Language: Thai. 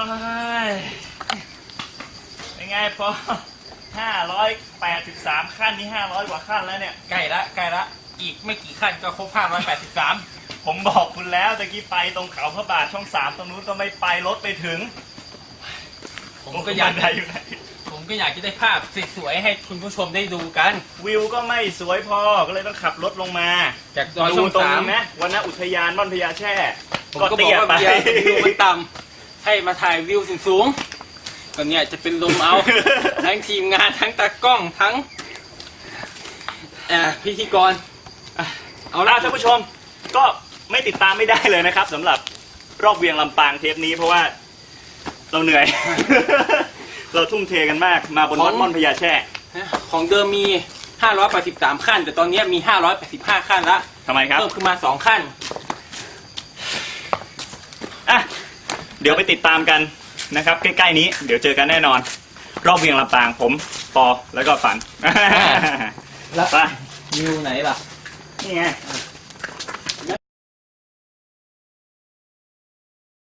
อ้ายเป็นไงพอห้าร้อยแปดสิบสามขั้นนี่ห้าร้อยกว่าขั้นแล้วเนี่ย ใกล้ละใกล้ละอีกไม่กี่ขั้นก็ครบ583ผมบอกคุณแล้วตะกี้ไปตรงเขาพระบาทช่องสามตรงนู้นก็ไม่ไปรถไปถึง ผมก็อยากบันไดอยู่ไหนผมก็อยากจะได้ภาพสวยๆให้คุณผู้ชมได้ดูกัน วิวก็ไม่สวยพอก็เลยต้องขับรถลงมา จากดอยดูช่องตรงสามนี้นะวันนอุทยานม่อนพญาแช่ผมก็บอกว่าไปเบียร์วิวมันต่ำ ให้มาถ่ายวิวสูงๆก็เนี่ยจะเป็นลมเอา ทั้งทีมงานทั้งตากล้องทั้งเอ่อพิธีกรอะเอาเอาละล่ะท่านผู้ชมก็ไม่ติดตามไม่ได้เลยนะครับสำหรับรอบเวียงลำปางเทปนี้เพราะว่าเราเหนื่อย เราทุ่มเทกันมากมาบนวัดม่อนพญาแช่ ของเดิมมี 583 ขั้น แต่ตอนนี้มี 585 ขั้นละทำไมครับ เพิ่มขึ้นมา 2 ขั้น อะ เดี๋ยวไปติดตามกันนะครับ ใกล้ๆนี้เดี๋ยวเจอกันแน่นอน รอบเวียงลำปางผมปอแล้วก็ฝัน แล้วไปวิวไหนล่ะ นี่ไงอะ